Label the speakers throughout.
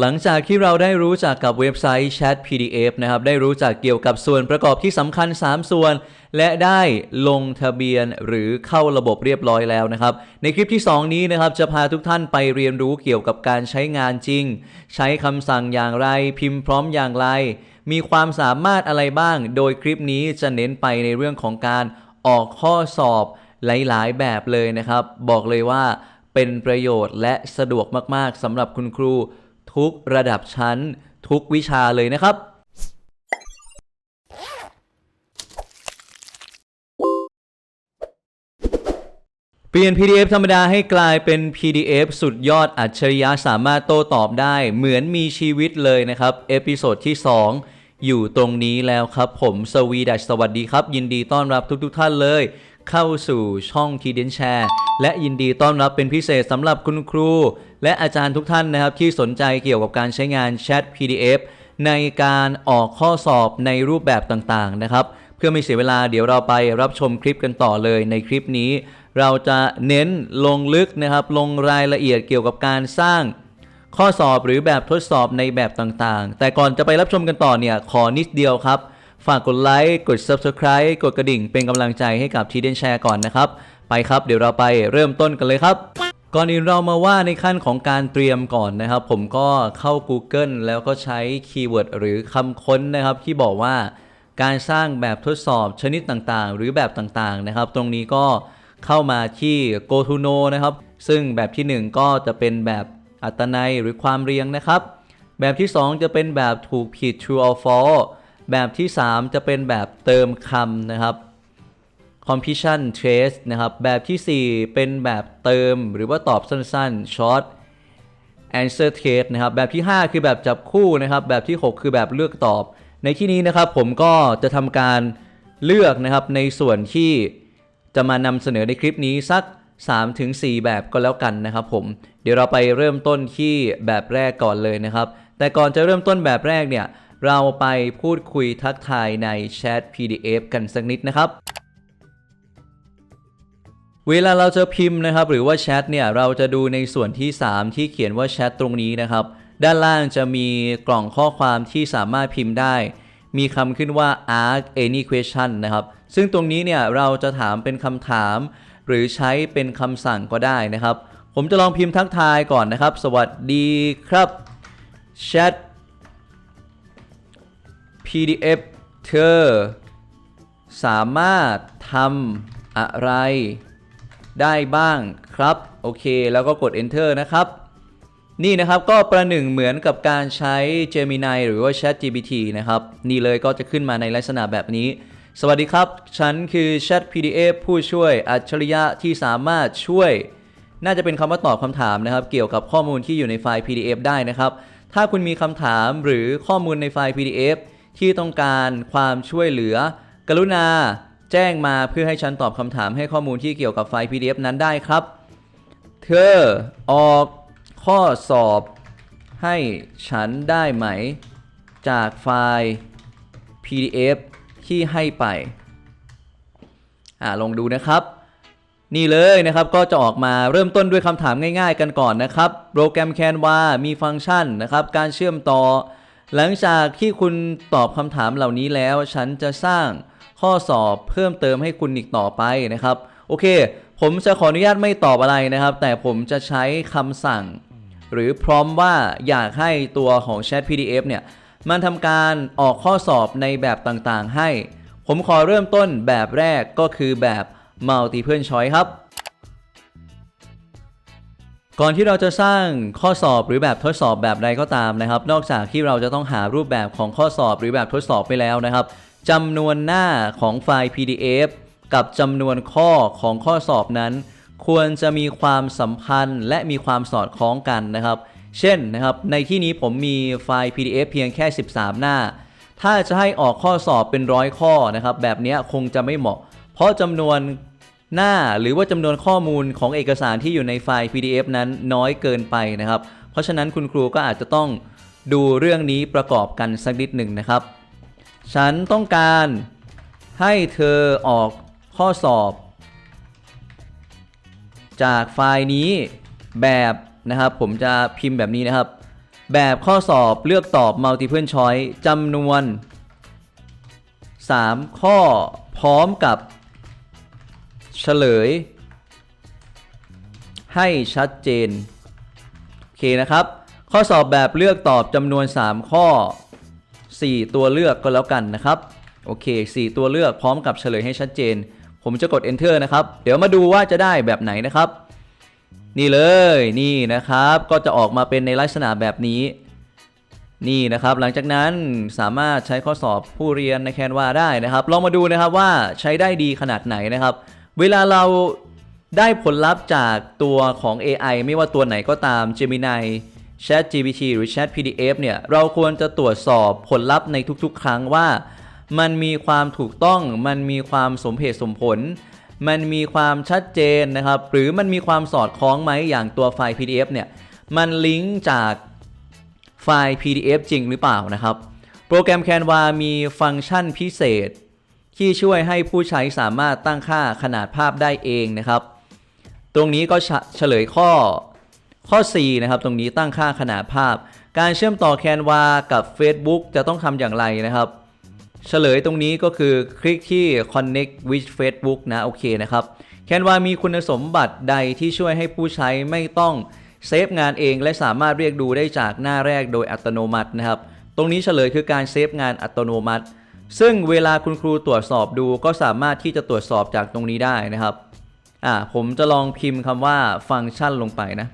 Speaker 1: หลังจากที่เราได้รู้จักกับเว็บไซต์ Chat PDF นะครับ ได้รู้จักเกี่ยวกับส่วนประกอบที่สำคัญ 3 ส่วน และได้ลงทะเบียนหรือเข้าระบบเรียบร้อยแล้วนะครับ ในคลิปที่ 2 นี้นะครับ จะพาทุกท่านไปเรียนรู้เกี่ยวกับการใช้งานจริง ใช้คำสั่งอย่างไร พิมพ์พร้อมอย่างไร มีความสามารถอะไรบ้าง โดยคลิปนี้จะเน้นไปในเรื่องของการออกข้อสอบหลาย ๆ แบบเลยนะครับ บอกเลยว่าเป็นประโยชน์และสะดวกมาก ๆสำหรับคุณครู ทุกระดับชั้น ทุกวิชาเลยนะครับ เปลี่ยน PDF ธรรมดาให้กลายเป็น PDF สุดยอดอัจฉริยะสามารถโต้ตอบได้เหมือนมีชีวิตเลยนะครับ เอพิโซดที่ 2อยู่ตรงนี้แล้วครับผมสวีดัชสวัสดีครับ ยินดีต้อนรับทุกๆทท่านเลย เข้าสู่ช่องทีเดนแชร์ และยินดีต้อนรับเป็นพิเศษสำหรับคุณครู และอาจารย์ทุกท่านนะครับที่สนใจเกี่ยวกับการใช้งานแชท PDF ในการออกข้อสอบในรูปแบบต่างๆนะครับ เพื่อไม่เสียเวลาเดี๋ยวเราไปรับชมคลิปกันต่อเลยในคลิปนี้ เราจะเน้นลงลึกนะครับ ลงรายละเอียดเกี่ยวกับการสร้างข้อสอบหรือแบบทดสอบในแบบต่างๆ แต่ก่อนจะไปรับชมกันต่อเนี่ย ขอนิดเดียวครับ ฝากกดไลค์กด Subscribe กดกระดิ่งเป็นกำลังใจให้กับทีเดนแชร์ก่อนนะครับ ไปครับเดี๋ยวเราไปเริ่มต้นกันเลยครับ ก่อนอื่นเรามาว่าในขั้นของการเตรียมก่อนนะครับ ผมก็เข้า Google แล้วก็ใช้คีย์เวิร์ดหรือคำค้นนะครับ ที่บอกว่าการสร้างแบบทดสอบชนิดต่างๆ หรือแบบต่างๆนะครับ ตรงนี้ก็เข้ามาที่ GoToKno นะครับ ซึ่งแบบที่ 1 ก็จะเป็นแบบอัตนัยหรือความเรียงนะครับ แบบที่ 2 จะเป็นแบบถูกผิด true or false แบบที่ 3 จะเป็นแบบเติมคำนะครับ completion trace นะครับ แบบทีสี่ 4 เป็นแบบเติมหรือว่าตอบสั้นๆ short answer trace นะครับ แบบที่ 5 คือแบบจับคู่นะครับ แบบที่ 6 คือแบบเลือกตอบ ในที่นี้นะครับผมก็จะทำการเลือกนะครับในส่วนที่จะมานำเสนอในคลิปนี้สัก 3-4 แบบก็แล้วกันนะครับผม เดี๋ยวเราไปเริ่มต้นที่แบบแรกก่อนเลยนะครับ แต่ก่อนจะเริ่มต้นแบบแรกเนี่ย เราไปพูดคุยทักทายในแชท PDF กันสักนิดนะครับ เวลาเราจะพิมพ์นะครับ หรือว่าแชทเนี่ยเราจะดูในส่วนที่ 3 ที่เขียนว่าแชทตรงนี้นะครับ ด้านล่างจะมีกล่องข้อความที่สามารถพิมพ์ได้ มีคำขึ้นว่า ask any question นะครับ ซึ่งตรงนี้เนี่ยเราจะถามเป็นคำถาม หรือใช้เป็นคำสั่งก็ได้นะครับ ผมจะลองพิมพ์ทักทายก่อนนะครับ สวัสดีครับแชท PDF เธอ สามารถทำอะไร ได้บ้างครับ โอเค แล้วก็กด enter นะครับ นี่นะครับก็ประหนึ่งเหมือนกับการใช้ Gemini หรือว่า ChatGPT นะครับ นี่เลยก็จะขึ้นมาในลักษณะแบบนี้ สวัสดีครับ ฉันคือ Chat PDF ผู้ช่วยอัจฉริยะที่สามารถช่วย น่าจะเป็นคำว่าตอบคำถามนะครับ เกี่ยวกับข้อมูลที่อยู่ในไฟล์ PDF ได้นะครับ ถ้าคุณมีคำถามหรือข้อมูลในไฟล์ PDF ที่ต้องการความช่วยเหลือ กรุณา แจ้งมาเพื่อให้ฉันตอบคำถามให้ข้อมูลที่เกี่ยวกับไฟล์ PDF นั้นได้ครับ เธอออกข้อสอบให้ฉันได้ไหม จากไฟล์ PDF ที่ให้ไป อ่าลองดูนะครับ นี่เลยนะครับก็จะออกมาเริ่มต้นด้วยคำถามง่ายๆกันก่อนนะครับ โปรแกรม Canva มีฟังก์ชันนะครับ การเชื่อมต่อ หลังจากที่คุณตอบคำถามเหล่านี้แล้ว ฉันจะสร้าง ข้อสอบเพิ่มเติมให้คุณอีกต่อไปนะครับ โอเค ผมจะขออนุญาตไม่ตอบอะไรนะครับ แต่ผมจะใช้คำสั่ง หรือพร้อมว่าอยากให้ตัวของ Chat PDF เนี่ย มันทำการออกข้อสอบในแบบต่างๆ ให้ ผมขอเริ่มต้นแบบแรกก็คือแบบ Multiple Choice ครับก่อนที่เราจะสร้างข้อสอบหรือแบบทดสอบแบบใดก็ตามนะครับ นอกจากที่เราจะต้องหารูปแบบของข้อสอบหรือแบบทดสอบไปแล้วนะครับ จำนวนหน้าของไฟล์ PDF กับจำนวนข้อของข้อสอบนั้น ควรจะมีความสัมพันธ์และมีความสอดคล้องกันนะครับ เช่นนะครับ ในที่นี้ผมมีไฟล์ PDF เพียงแค่ 13 หน้า ถ้าจะให้ออกข้อสอบเป็นร้อยข้อนะครับ แบบนี้คงจะไม่เหมาะ เพราะจำนวนหน้าหรือว่าจำนวนข้อมูลของเอกสารที่อยู่ในไฟล์ PDF นั้นน้อยเกินไปนะครับ เพราะฉะนั้นคุณครูก็อาจจะต้องดูเรื่องนี้ประกอบกันสักนิดหนึ่งนะครับ ฉันต้องการให้เธอออกข้อสอบ จากไฟล์นี้แบบนะครับ ผมจะพิมพ์แบบนี้นะครับ แบบข้อสอบเลือกตอบ multiple choice จำนวน 3 ข้อพร้อมกับเฉลย ให้ชัดเจน โอเคนะครับ ข้อสอบแบบเลือกตอบจำนวน 3 ข้อ 4 ตัวเลือกก็แล้วกันนะครับ โอเค 4 ตัวเลือกพร้อมกับเฉลยให้ชัดเจน ผมจะกด enter นะครับ เดี๋ยวมาดูว่าจะได้แบบไหนนะครับ นี่เลยนี่นะครับ ก็จะออกมาเป็นในลักษณะแบบนี้ นี่นะครับ หลังจากนั้นสามารถใช้ข้อสอบผู้เรียนในแคนวาได้นะครับ ลองมาดูนะครับว่าใช้ได้ดีขนาดไหนนะครับ เวลาเราได้ผลลัพธ์จากตัวของ AI ไม่ว่าตัวไหนก็ตาม Gemini Chat GPT หรือ Chat PDF เนี่ยเราควรจะตรวจสอบผลลัพธ์ในทุกๆ ครั้งว่า มันมีความถูกต้อง มันมีความสมเหตุสมผล มันมีความชัดเจนนะครับ หรือมันมีความสอดคล้องไหมอย่างตัวไฟล์ PDF เนี่ยมันลิงก์จากไฟล์ PDF จริงหรือเปล่านะครับ โปรแกรม Canva มีฟังก์ชันพิเศษ ที่ช่วยให้ผู้ใช้สามารถตั้งค่าขนาดภาพได้เองนะครับ ตรงนี้ก็เฉเฉลยข้อ ข้อ C นะครับ ตรงนี้ตั้งค่าขนาดภาพ การเชื่อมต่อ Canva กับ Facebook จะต้องทำอย่างไรนะครับ เฉลยตรงนี้ก็คือคลิกที่ connect with Facebook นะ โอเคนะครับ Canva มีคุณสมบัติใดที่ช่วยให้ผู้ใช้ไม่ต้องเซฟงานเองและสามารถเรียกดูได้จากหน้าแรกโดยอัตโนมัตินะครับ ตรงนี้เฉลยคือการเซฟงานอัตโนมัติ ซึ่งเวลาคุณครูตรวจสอบดูก็สามารถที่จะตรวจสอบจากตรงนี้ได้นะครับ อ่า ผมจะลองพิมพ์คำว่าฟังก์ชันลงไปนะ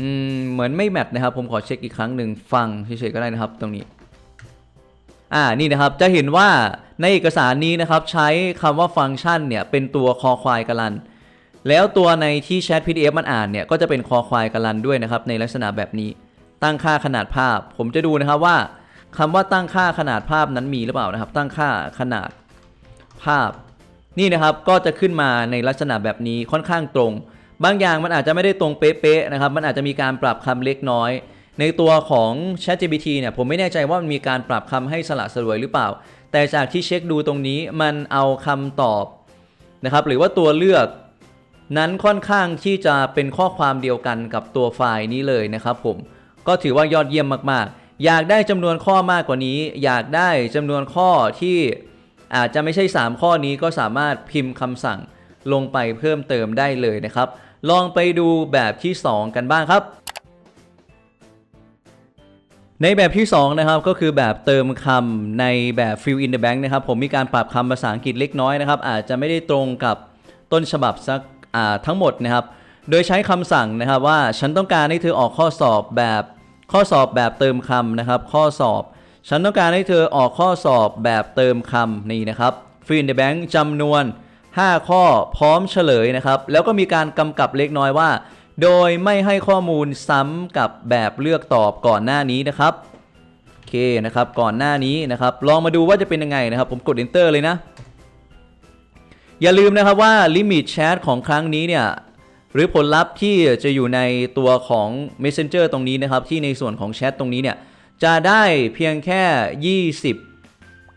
Speaker 1: อืมเหมือนไม่แมทนะครับ ผมขอเช็คอีกครั้งหนึ่งฟังเฉยๆก็ได้นะครับตรงนี้ อ่านี่นะครับจะเห็นว่าในเอกสารนี้นะครับ ใช้คำว่าฟังก์ชันเนี่ยเป็นตัวคอควายกะลัน แล้วตัวในที่แชท PDF มันอ่านเนี่ยก็จะเป็นคอควายกะลันด้วยนะครับ ในลักษณะแบบนี้ตั้งค่าขนาดภาพ ผมจะดูนะครับว่าคำว่าตั้งค่าขนาดภาพนั้นมีหรือเปล่านะครับ ตั้งค่าขนาดภาพ นี่นะครับก็จะขึ้นมาในลักษณะแบบนี้ค่อนข้างตรง บางอย่างมันอาจจะไม่ได้ตรงเป๊ะๆนะครับ มันอาจจะมีการปรับคำเล็กน้อย ในตัวของ ChatGPT เนี่ยผมไม่แน่ใจว่ามันมีการปรับคำให้สละสลวยหรือเปล่า แต่จากที่เช็คดูตรงนี้มันเอาคำตอบนะครับหรือว่าตัวเลือกนั้นค่อนข้างที่จะเป็นข้อความเดียวกันกับตัวไฟล์นี้เลยนะครับผมก็ถือว่ายอดเยี่ยมมากๆ อยากได้จำนวนข้อมากกว่านี้ อยากได้จำนวนข้อที่อาจจะไม่ใช่ 3 ข้อนี้ก็สามารถพิมพ์คำสั่ง ลงไปเพิ่มเติมได้เลยนะครับ ลองไปดูแบบที่ 2 กันบ้างครับในแบบที่ 2 นะครับ ก็คือแบบเติมคำในแบบ fill in the blank นะครับ ผมมีการปรับคำภาษาอังกฤษเล็กน้อยนะครับ อาจจะไม่ได้ตรงกับต้นฉบับสักทั้งหมดนะครับ โดยใช้คำสั่งนะครับว่าฉันต้องการให้เธอออกข้อสอบแบบข้อสอบแบบเติมคำนะครับ ข้อสอบ ฉันต้องการให้เธอออกข้อสอบแบบเติมคำนี่นะครับ fill in the blank จำนวน 5 ข้อพร้อมเฉลยนะครับ แล้วก็มีการกำกับเล็กน้อยว่า โดยไม่ให้ข้อมูลซ้ำกับแบบเลือกตอบก่อนหน้านี้นะครับโอเคนะครับก่อนหน้านี้นะครับ ลองมาดูว่าจะเป็นยังไงนะครับ ผมกด enter เลยนะ อย่าลืมนะครับว่าลิมิตแชทของครั้งนี้เนี่ยหรือผลลัพธ์ที่จะอยู่ในตัวของ Messenger ตรงนี้นะครับ ที่ในส่วนของแชทตรงนี้เนี่ยจะได้เพียงแค่ 20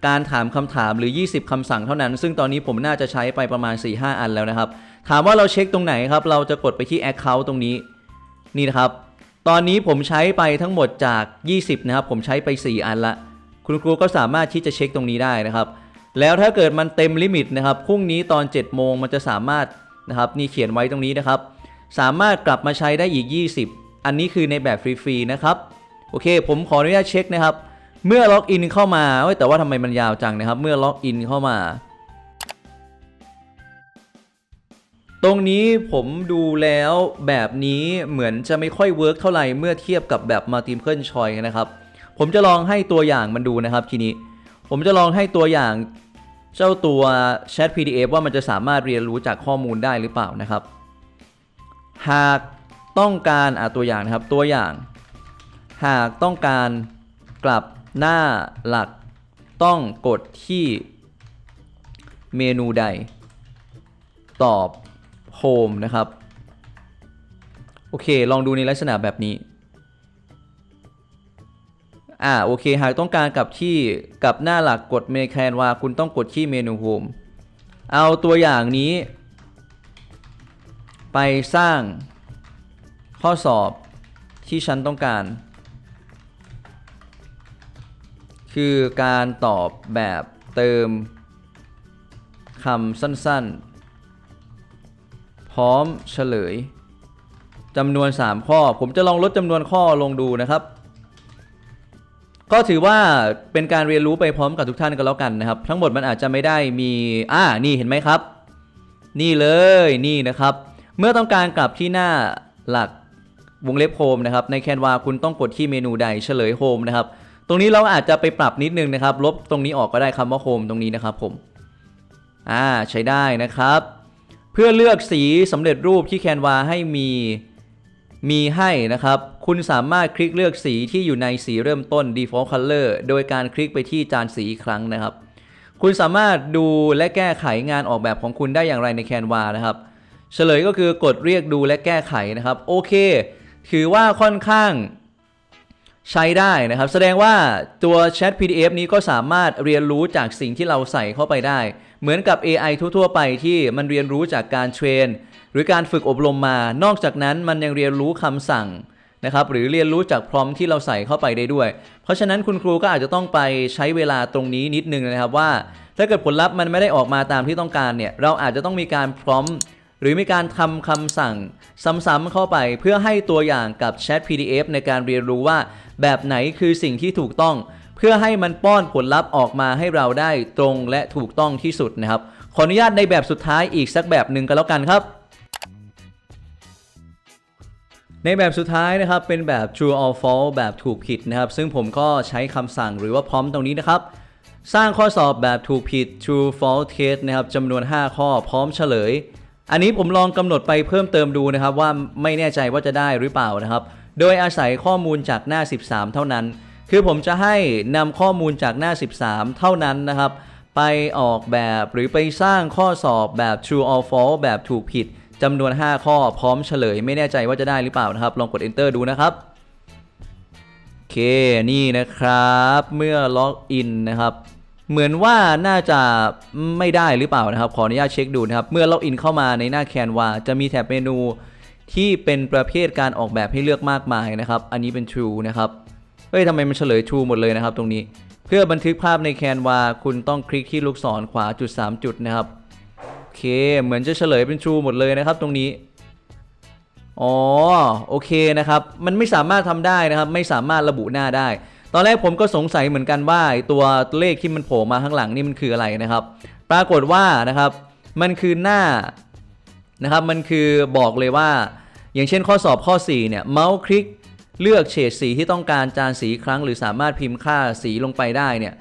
Speaker 1: การถามคำถามหรือ 20คำสั่งเท่านั้น ซึ่งตอนนี้ผมน่าจะใช้ไปประมาณ 4-5 อันแล้วนะครับ ถามว่าเราเช็คตรงไหนครับ เราจะกดไปที่ Account ตรงนี้ นี่นะครับ ตอนนี้ผมใช้ไปทั้งหมดจาก 20 นะครับ ผมใช้ไป 4 อันละ คุณครูก็สามารถที่จะเช็คตรงนี้ได้นะครับ แล้วถ้าเกิดมันเต็มลิมิตนะครับพรุ่งนี้ตอน 7 โมงมันจะสามารถนะครับนี่เขียนไว้ตรงนี้นะครับ สามารถกลับมาใช้ได้อีก 20 อันนี้คือในแบบฟรีๆนะครับ โอเค ผมขออนุญาตเช็คนะครับ เมื่อล็อกอินเข้ามาเอ้ยแต่ว่าทำไมมันยาวจังนะครับ เมื่อล็อกอินเข้ามา ตรงนี้ผมดูแล้วแบบนี้เหมือนจะไม่ค่อยเวิร์กเท่าไหร่เมื่อเทียบกับแบบ multiple choice นะครับ ผมจะลองให้ตัวอย่างมันดูนะครับทีนี้ ผมจะลองให้ตัวอย่างเจ้าตัว Chat PDF ว่ามันจะสามารถเรียนรู้จากข้อมูลได้หรือเปล่านะครับ หากต้องการอะตัวอย่างนะครับตัวอย่าง หากต้องการกลับ หน้าหลักต้องกดที่เมนูใด ตอบ Home นะครับ โอเค ลองดูในลักษณะแบบนี้ อ่า โอเค หากต้องการกับที่กับหน้าหลักกดเมนแคนวาคุณต้องกดที่เมนูโฮมเอาตัวอย่างนี้ ไปสร้างข้อสอบที่ฉันต้องการ คือการตอบแบบเติมคำสั้นๆ พร้อมเฉลยจำนวน 3 ข้อ ผมจะลองลดจำนวนข้อลงดูนะครับ ก็ถือว่าเป็นการเรียนรู้ไปพร้อมกับทุกท่านกันแล้วกันนะครับ ทั้งหมดมันอาจจะไม่ได้มีอ่านี่เห็นไหมครับ นี่เลยนี่นะครับ เมื่อต้องการกลับที่หน้าหลักวงเล็บโฮมนะครับในแคนวาคุณต้องกดที่เมนูใดเฉลยโฮมนะครับ ตรงนี้เราอาจจะไปปรับนิดนึงนะครับ ลบตรงนี้ออกก็ได้คำว่าโฮมตรงนี้นะครับผมอ่าใช้ได้นะครับ เพื่อเลือกสีสำเร็จรูปที่แคนวาให้มีมีให้นะครับ คุณสามารถคลิกเลือกสีที่อยู่ในสีเริ่มต้น default color โดยการคลิกไปที่จานสีอีกครั้งนะครับ คุณสามารถดูและแก้ไขงานออกแบบของคุณได้อย่างไรในแคนวานะครับ เฉลยก็คือกดเรียกดูและแก้ไขนะครับ โอเค ถือว่าค่อนข้าง ใช้ได้นะครับ แสดงว่าตัว Chat PDF นี้ก็สามารถเรียนรู้จากสิ่งที่เราใส่เข้าไปได้ เหมือนกับ AI ทั่ว ๆ ไปที่มันเรียนรู้จากการเทรน หรือการฝึกอบรมมา นอกจากนั้นมันยังเรียนรู้คำสั่งนะครับหรือเรียนรู้จากพร้อมที่เราใส่เข้าไปได้ด้วย เพราะฉะนั้นคุณครูก็อาจจะต้องไปใช้เวลาตรงนี้นิดนึงนะครับว่า ถ้าเกิดผลลัพธ์มันไม่ได้ออกมาตามที่ต้องการเนี่ยเราอาจจะต้องมีการพร้อม รือมีการทำคำสั่งซ้ำๆเข้าไปเพื่อให้ตัวอย่างกับแชท PDF ในการเรียนรู้ว่า แบบไหนคือสิ่งที่ถูกต้อง เพื่อให้มันป้อนผลลัพธ์ออกมาให้เราได้ตรงและถูกต้องที่สุดนะครับ ขออนุญาตในแบบสุดท้ายอีกสักแบบหนึ่งกันแล้วกันครับในแบบสุดท้ายนะครับเป็นแบบ true or false แบบถูกผิดนะครับ ซึ่งผมก็ใช้คำสั่งหรือว่าพร้อมตรงนี้นะครับ สร้างข้อสอบแบบถูกผิด true false test นะครับจำนวน 5 ข้อพร้อมเฉลย อันนี้ผมลองกำหนดไปเพิ่มเติมดูนะครับว่าไม่แน่ใจว่าจะได้หรือเปล่านะครับ โดยอาศัยข้อมูลจากหน้า 13 เท่านั้น คือผมจะให้นำข้อมูลจากหน้า 13 เท่านั้นนะครับ ไปออกแบบหรือไปสร้างข้อสอบแบบ true or false แบบถูกผิดจำนวน 5 ข้อพร้อมเฉลย ไม่แน่ใจว่าจะได้หรือเปล่านะครับ ลองกด enter ดูนะครับโอเคนี่นะครับ เมื่อล็อกอินนะครับ เหมือนว่าน่าจะไม่ได้หรือเปล่านะครับ ขออนุญาตเช็คดูนะครับ เมื่อล็อกอินเข้ามาในหน้าแคนวาจะมีแถบเมนูที่เป็นประเภทการออกแบบให้เลือกมากมายนะครับ อันนี้เป็น True นะครับ เฮ้ยทำไมมันเฉลย True หมดเลยนะครับ ตรงนี้ เพื่อบันทึกภาพในแคนวาคุณต้องคลิกที่ลูกศรขวาจุด 3 จุดนะครับ โอเค เหมือนจะเฉลยเป็น True หมดเลยนะครับตรงนี้ อ๋อ โอเคนะครับ มันไม่สามารถทำได้นะครับ ไม่สามารถระบุหน้าได้ ตอนแรกผมก็สงสัยเหมือนกันว่าตัวเลขที่มันโผล่มาข้างหลังนี่มันคืออะไรนะครับ ปรากฏว่านะครับมันคือหน้านะครับมันคือบอกเลยว่า อย่างเช่นข้อสอบข้อ 4 เนี่ยเมาส์คลิกเลือกเฉดสีที่ต้องการจานสีครั้ง หรือสามารถพิมพ์ค่าสีลงไปได้เนี่ย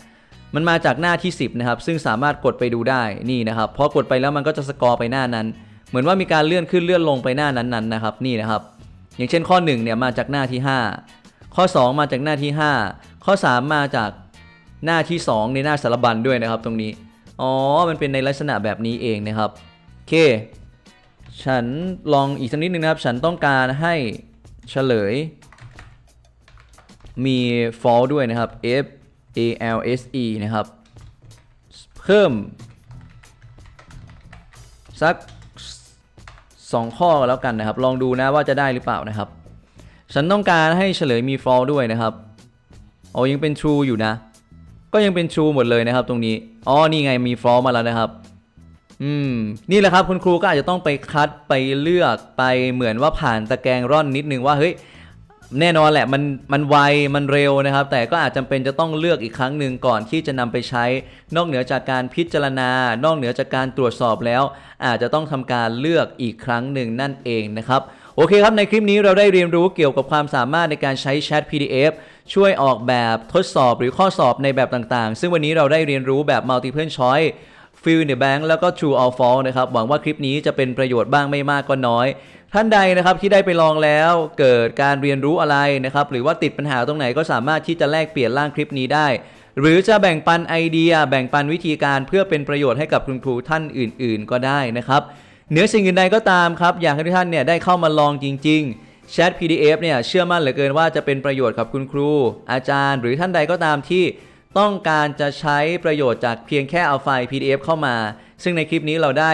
Speaker 1: มันมาจากหน้าที่ 10 นะครับ ซึ่งสามารถกดไปดูได้นี่นะครับพอกดไปแล้วมันก็จะสกอร์ไปหน้านั้น เหมือนว่ามีการเลื่อนขึ้นเลื่อนลงไปหน้านั้นๆนะครับนี่นะครับ อย่างเช่นข้อ1เนี่ยมาจากหน้าที่ 5 ข้อ 2 มาจากหน้าที่ 5 ข้อ 3 มาจากหน้าที่ 2 ในหน้าสารบัญด้วยนะครับตรงนี้ อ๋อ มันเป็นในลักษณะแบบนี้เองนะครับโอเค ฉันลองอีกสักนิดนึงนะครับ ฉันต้องการให้เฉลย มี fall ด้วยนะครับ f a l s e นะครับ เพิ่ม สัก 2 ข้อแล้วกันนะครับ ลองดูนะว่าจะได้หรือเปล่านะครับ ฉันต้องการให้เฉลยมี fall ด้วยนะครับอ๋อยังเป็น true อยู่นะ ก็ยังเป็น true หมดเลยนะครับตรงนี้อ๋อนี่ไงมี fall มาแล้วนะครับอืมนี่แหละครับคุณครูก็อาจจะต้องไปคัดไปเลือกไปเหมือนว่าผ่านตะแกรงร่อนนิดนึงว่าเฮ้ยแน่นอนแหละมันมันไวมันเร็วนะครับ แต่ก็อาจจำเป็นจะต้องเลือกอีกครั้งหนึ่งก่อนที่จะนำไปใช้ นอกเหนือจากการพิจารณา นอกเหนือจากการตรวจสอบแล้ว อาจจะต้องทำการเลือกอีกครั้งหนึ่งนั่นเองนะครับ โอเคครับ ในคลิปนี้เราได้เรียนรู้เกี่ยวกับความสามารถในการใช้แชท PDF ช่วยออกแบบทดสอบหรือข้อสอบในแบบต่างๆ ซึ่งวันนี้เราได้เรียนรู้แบบ multiple choice fill in the blank แล้วก็ true or false นะครับ หวังว่าคลิปนี้จะเป็นประโยชน์บ้างไม่มากก็น้อย ท่านใดนะครับที่ได้ไปลองแล้วเกิดการเรียนรู้อะไรนะครับ หรือว่าติดปัญหาตรงไหนก็สามารถที่จะแลกเปลี่ยนร่างคลิปนี้ได้ หรือจะแบ่งปันไอเดีย แบ่งปันวิธีการเพื่อเป็นประโยชน์ให้กับคุณครูท่านอื่น ๆ ก็ได้นะครับ เหนือสิ่งอื่นใดก็ตามครับ อยากให้ทุกท่านเนี่ยได้เข้ามาลองจริง ๆ แชท PDF เนี่ยเชื่อมั่นเหลือเกินว่าจะเป็นประโยชน์กับคุณครู อาจารย์ หรือท่านใดก็ตามที่ต้องการจะใช้ประโยชน์จากเพียงแค่เอาไฟล์ PDF เข้ามา ซึ่งในคลิปนี้เราได้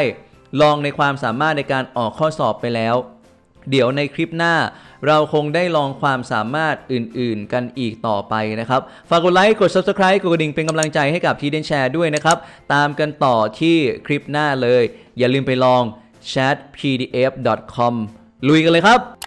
Speaker 1: ลองในความสามารถในการออกข้อสอบไปแล้ว เดี๋ยวในคลิปหน้า เราคงได้ลองความสามารถอื่นๆ กันอีกต่อไปนะครับ ฝากกดไลค์ กด Subscribe กดกระดิ่งเป็นกำลังใจให้กับทีเดนแชร์ด้วยนะครับ ตามกันต่อที่คลิปหน้าเลย อย่าลืมไปลอง chatpdf.com ลุยกันเลยครับ